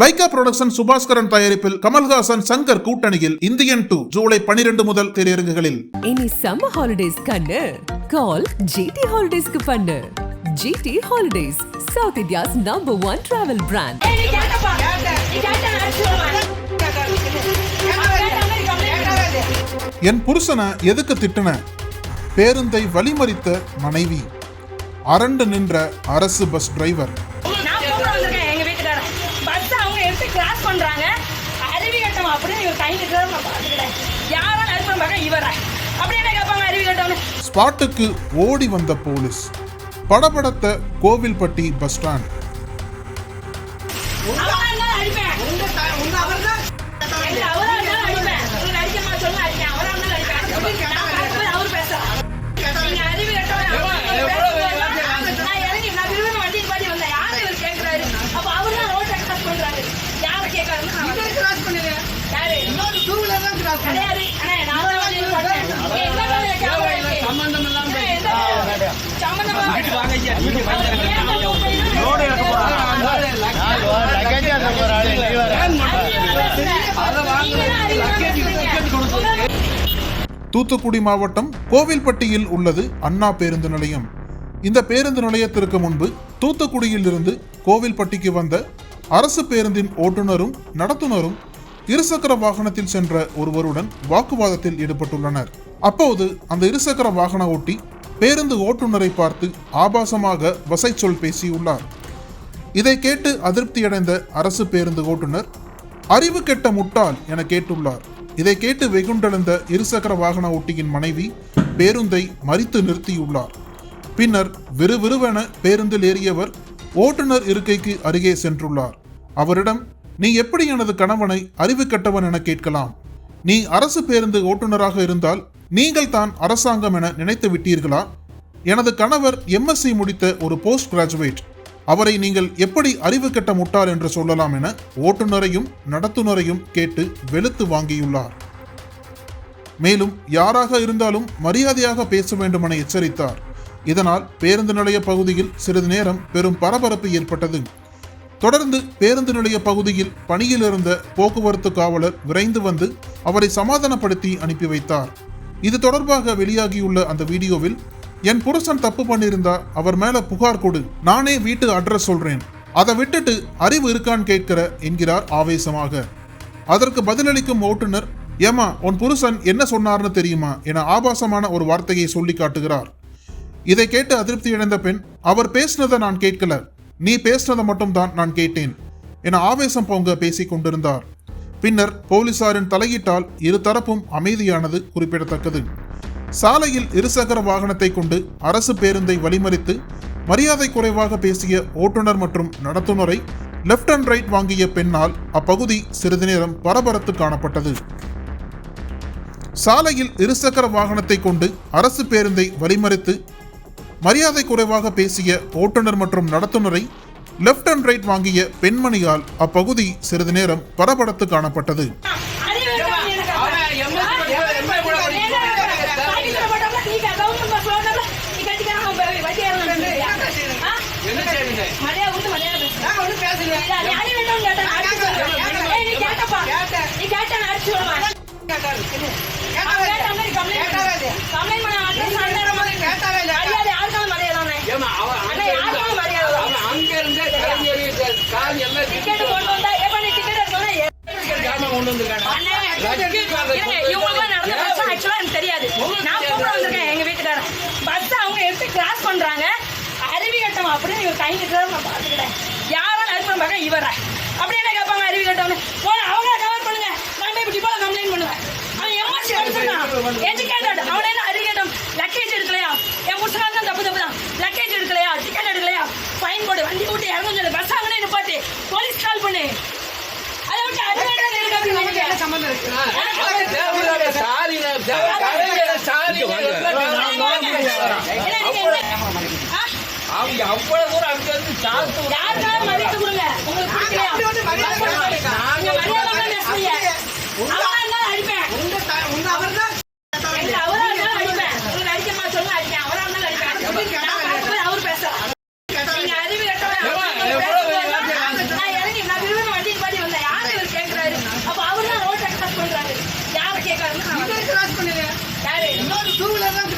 Lyca production Subaskaran தயாரிப்பில் கமல்ஹாசன் சங்கர் கூட்டணியில் Indian two July 12 முதல் திரையரங்குகளில். இனி சம்மர் ஹாலிடேஸ் கண்ணு. கால் ஜிடி ஹாலிடேஸ்க்கு பண்ணு. GT holidays south India's number one travel brand. என் புருஷனை எதுக்கு திட்டுன? பேருந்தை வழிமறித்த மனைவி. அரண்டு நின்ற அரசு பஸ் டிரைவர் bus கிராஸ் பண்ணுறாங்க அருவி கட்டம் அப்படின்னு இவர் கை நிற்கிறத நான் பார்த்துக்கிட்டேன். யாரோ நடுப்புறம் பார்க்க இவரை. அப்படி என்ன கேட்பாங்க அருவி கட்டம்னு? ஸ்பாட்டுக்கு ஓடி வந்த போலீஸ் படபடத்த கோவில்பட்டி பஸ் ஸ்டாண்ட் தான் தூத்துக்குடி மாவட்டம் கோவில்பட்டியில் உள்ளது அண்ணா பேருந்து நிலையம் இந்த பேருந்து நிலையத்திற்கு முன்பு தூத்துக்குடியில் இருந்து கோவில்பட்டிக்கு வந்த அரசு பேருந்தின் ஓட்டுநரும் நடத்துனரும் இருசக்கர வாகனத்தில் சென்ற ஒருவருடன் வாக்குவாதத்தில் ஈடுபட்டுள்ளனர். அப்போது அந்த இருசக்கர வாகன ஓட்டி பேருந்து ஓட்டுநரை பார்த்து ஆபாசமாக வசை சொல் பேசியுள்ளார். இதை கேட்டு அதிருப்தியடைந்த அரசு பேருந்து ஓட்டுநர் அறிவு கெட்ட முட்டாள் என கேட்டுள்ளார். இதை கேட்டு வெகுண்டெழுந்த இருசக்கர வாகன ஓட்டியின் மனைவி பேருந்தை மறித்து நிறுத்தியுள்ளார். பின்னர் விறுவிறுவென பேருந்தில் ஏறியவர் ஓட்டுநர் இருக்கைக்கு அருகே சென்றுள்ளார். அவரிடம் நீ எப்படி எனது கணவனை அறிவு கெட்டவன் என கேட்கலாம்? நீ அரசு பேருந்து ஓட்டுநராக இருந்தால் நீங்கள் தான் அரசாங்கம் என நினைத்து விட்டீர்களா? எனது கணவர் எம்எஸ்சி முடித்த ஒரு போஸ்ட் கிராஜுவேட் அவரை நீங்கள் எப்படி அறிவு கெட்ட முட்டார் என்று சொல்லலாம் என ஓட்டுநரையும் நடத்துனரையும் கேட்டு வெளுத்து வாங்கியுள்ளார். மேலும் யாராக இருந்தாலும் மரியாதையாக பேச வேண்டுமென எச்சரித்தார். இதனால் பேருந்து நிலைய பகுதியில் சிறிது நேரம் பெரும் பரபரப்பு ஏற்பட்டது. தொடர்ந்து பேருந்து நிலைய பகுதியில் பணியில் இருந்த போக்குவரத்து காவலர் விரைந்து வந்து அவரை சமாதானப்படுத்தி அனுப்பி வைத்தார். இது தொடர்பாக வெளியாகியுள்ள அந்த வீடியோவில் என் புருஷன் தப்பு பண்ணியிருந்தா அவர் மேல புகார் கொடு நானே வீட்டு அட்ரஸ் சொல்றேன். அதை விட்டுட்டு அறிவு இருக்கான்னு கேட்கிற என்கிறார் ஆவேசமாக. அதற்கு பதிலளிக்கும் ஓட்டுநர் ஏமா உன் புருஷன் என்ன சொன்னார்னு தெரியுமா? என ஆபாசமான ஒரு வார்த்தையை சொல்லி காட்டுகிறார். இதை கேட்டு அதிருப்தியடைந்த பெண் அவர் பேசினதை நான் கேட்கல. நீ பேசினதை மட்டும் தான் நான் கேட்டேன் என ஆவேசம் பொங்க பேசி கொண்டிருந்தார். பின்னர் போலீசாரின் தலையீட்டால் இரு தரப்பும் அமைதியானது குறிப்பிடத்தக்கது. சாலையில் இருசக்கர வாகனத்தை கொண்டு அரசு பேருந்தை வழிமறித்து மரியாதை குறைவாக பேசிய ஓட்டுநர் மற்றும் நடத்துனரை லெஃப்ட் அண்ட் ரைட் வாங்கிய பெண்ணால் அப்பகுதி சிறிது நேரம் பரபரத்து காணப்பட்டது. சாலையில் இருசக்கர வாகனத்தை கொண்டு அரசு பேருந்தை வழிமறித்து மரியாதை குறைவாக பேசிய ஓட்டுநர் மற்றும் நடத்துனரை லெஃப்ட் அண்ட் ரைட் வாங்கிய பெண்மணியால் அப்பகுதி சிறிது நேரம் பரபரத்து காணப்பட்டது. அறிவு இருக்கா நீ எனக்கு? பாக்கெட்ல போட்டோம்னா நீ கே- government bus ஓடுனப்ப நீ கட்டிக்காம அவன் போய் வண்டி ஏறணும்னு சொல்றியா? ஆ? மரியாதை கொடுத்து மரியாதை பேசு. இல்ல, நீ அறிவு இல்லைன்னு கேட்டா நான் அடிச்சு சொல்லுவேன். ஏய், நீ கேட்டப்பா. நீ கேட்டா நான் அடிச்சு விடுவேன். அவன் கேட்ட மாதிரி complaint பண்ணு. complaint பண்ண மாட்டேன், சண்டை வரும் போது. மரியாதை யாருக்காவது மரியாதை தானே? அண்ணா, யாருக்காவது மரியாதை தான். டிக்கெட் கொண்டு வந்தா, ஏப்பா நீ டிக்கெட் எடுக்கணும்னா ஏ- அண்ணே, இருங்க, நடந்த பிரச்சனை actual ஆ எனக்கு தெரியாது. நான் கூப்பிட வந்திருக்கேன் எங்க வீட்டுக்காரன். bus அவங்க எடுத்து cross பண்றாங்க. அருவி கட்டம் அப்படின்னு இவர் கை நிற்கிறத நான் பார்த்துக்கிட்டேன். யாரோ நடுப்புறம் பார்க்க இவரை. அப்படியே என்ன கேட்பாங்க அருவி கட்டம்னு? போங்க, அவங்கள கவர் பண்ணுங்க. நான் போய் டிப்போல complaint பண்ணுவேன். அவன் MSc படிச்சிருக்கான். Educated. அவனே என்ன அருவி கட்டம்? luggage எடுக்கலையா? என் புருஷனால தான் தப்பு தப்பு தான். லக்கேஜ் எடுக்கலையா? டிக்கெட் எடுக்கலையா? Fine போடு. வண்டி விட்டு இறங்கணும்னு சொல்லு. bus அங்கனே நிப்பாட்டு. police call பண்ணு. அதை விட்டு? அவங்க அவ்வளவு தூரம் அங்க இருந்து சாத்து யாருக்காவது மதிப்பு கொடுங்க. உங்களுக்கு பிடிக்கலையா? நீங்க மரியாதை பேசுறீங்க. அவனா இருந்தாலும் அடிப்பேன். இல்ல, அவரா இருந்தாலும் அடிப்பேன். உங்களுக்கு அடிக்கமா சொல்லுங்க, அடிப்பேன். அவரா இருந்தாலும் அடிப்பேன். நான் பார்க்கும்போது அவரு பேசுறாரு. நீங்க அறிவு கெட்டவன். ஏம்மா, அவர் எவ்வளவு பேசும்போது நான் இறங்கி நான் விரும்பின வண்டி நிப்பாட்டி கிடையாது அண்ணே, நான் தான் வந்து சொன்னேன். என்ன மேல கேமரா இருக்கு?